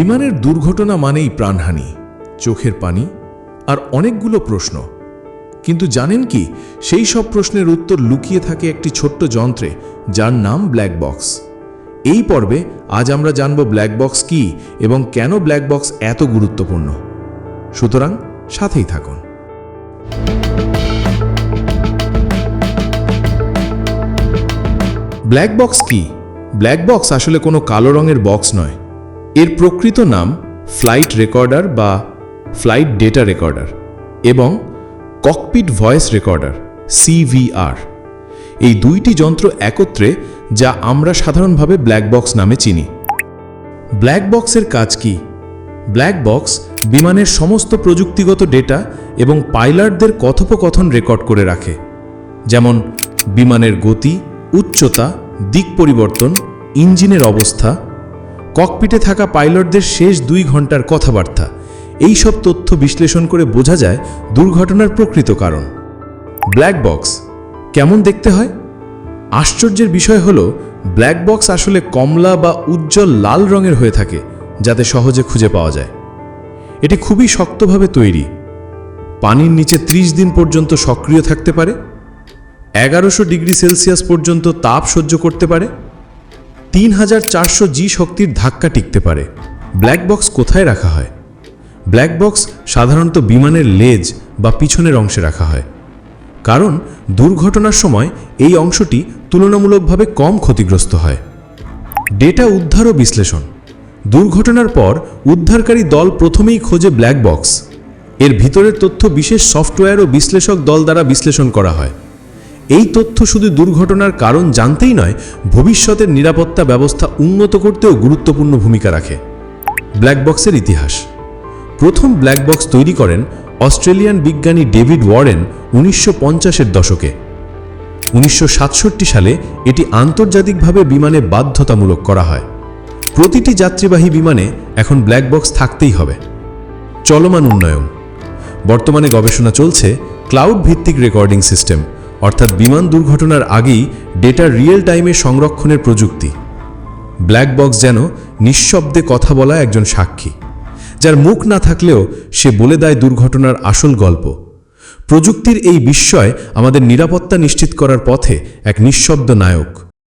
বিমানের দুর্ঘটনা মানেই প্রাণহানি, চোখের পানি আর অনেকগুলো প্রশ্ন। কিন্তু জানেন কি, সেই সব প্রশ্নের উত্তর লুকিয়ে থাকে একটি ছোট্ট যন্ত্রে যার নাম ব্ল্যাক বক্স এই পর্বে আজ আমরা জানব ব্ল্যাক বক্স কি এবং কেন ব্ল্যাক বক্স এত গুরুত্বপূর্ণ। সুতরাং সাথেই থাকুন। ব্ল্যাক বক্স কি? ব্ল্যাক বক্স আসলে কোনো কালো রঙের বক্স নয়। এর প্রকৃত নাম ফ্লাইট রেকর্ডার বা ফ্লাইট ডেটা রেকর্ডার এবং ককপিট ভয়েস রেকর্ডার সিভিআর এই দুইটি যন্ত্র একত্রে যা আমরা সাধারণভাবে ব্ল্যাক বক্স নামে চিনি। ব্ল্যাক বক্সের কাজ কি? ব্ল্যাক বক্স বিমানের সমস্ত প্রযুক্তিগত ডেটা এবং পাইলটদের কথোপকথন রেকর্ড করে রাখে। যেমন বিমানের গতি, উচ্চতা, দিক পরিবর্তন, ইঞ্জিনের অবস্থা ককপিটে থাকা পাইলটদের শেষ দুই ঘণ্টার কথাবার্তা। এই সব তথ্য বিশ্লেষণ করে বোঝা যায় দুর্ঘটনার প্রকৃত কারণ। ব্ল্যাক বক্স, কেমন দেখতে হয়? আশ্চর্যের বিষয় হল, ব্ল্যাক বক্স আসলে কমলা বা উজ্জ্বল লাল রঙের হয়ে থাকে, যাতে সহজে খুঁজে পাওয়া যায়। এটি খুবই শক্তভাবে তৈরি। পানির নিচে ৩০ দিন পর্যন্ত সক্রিয় থাকতে পারে। এগারোশো ডিগ্রি সেলসিয়াস পর্যন্ত তাপ সহ্য করতে পারে। তিন হাজার চারশো জি শক্তির ধাক্কা টিকতে পারে। ব্ল্যাক বক্স কোথায় রাখা হয়? ব্ল্যাক বক্স সাধারণত বিমানের লেজ বা পিছনের অংশে রাখা হয়। কারণ দুর্ঘটনার সময় এই অংশটি তুলনামূলকভাবে কম ক্ষতিগ্রস্ত হয়। ডেটা উদ্ধার ও বিশ্লেষণ। দুর্ঘটনার পর উদ্ধারকারী দল প্রথমেই খোঁজে ব্ল্যাক বক্স এর ভিতরের তথ্য বিশেষ সফটওয়্যার ও বিশ্লেষক দল দ্বারা বিশ্লেষণ করা হয়। এই তথ্য শুধু দুর্ঘটনার কারণ জানতেই নয়, ভবিষ্যতের নিরাপত্তা ব্যবস্থা উন্নত করতেও গুরুত্বপূর্ণ ভূমিকা রাখে। ব্ল্যাক বক্সের ইতিহাস। প্রথম ব্ল্যাক বক্স তৈরি করেন অস্ট্রেলিয়ান বিজ্ঞানী ডেভিড ওয়ারেন উনিশশো পঞ্চাশের দশকে। উনিশশো সাতষট্টি সালে এটি আন্তর্জাতিকভাবে বিমানে বাধ্যতামূলক করা হয়। প্রতিটি যাত্রীবাহী বিমানে এখন ব্ল্যাক বক্স থাকতেই হবে। চলমান উন্নয়ন। বর্তমানে গবেষণা চলছে ক্লাউড ভিত্তিক রেকর্ডিং সিস্টেম। অর্থাৎ বিমান দুর্ঘটনার আগেই ডেটা রিয়েল টাইমে সংরক্ষণের প্রযুক্তি। ব্ল্যাক বক্স যেন নিঃশব্দে কথা বলা একজন সাক্ষী, যার মুখ না থাকলেও সে বলে দেয় দুর্ঘটনার আসল গল্প। প্রযুক্তির এই বিস্ময় আমাদের নিরাপত্তা নিশ্চিত করার পথে এক নিঃশব্দ নায়ক।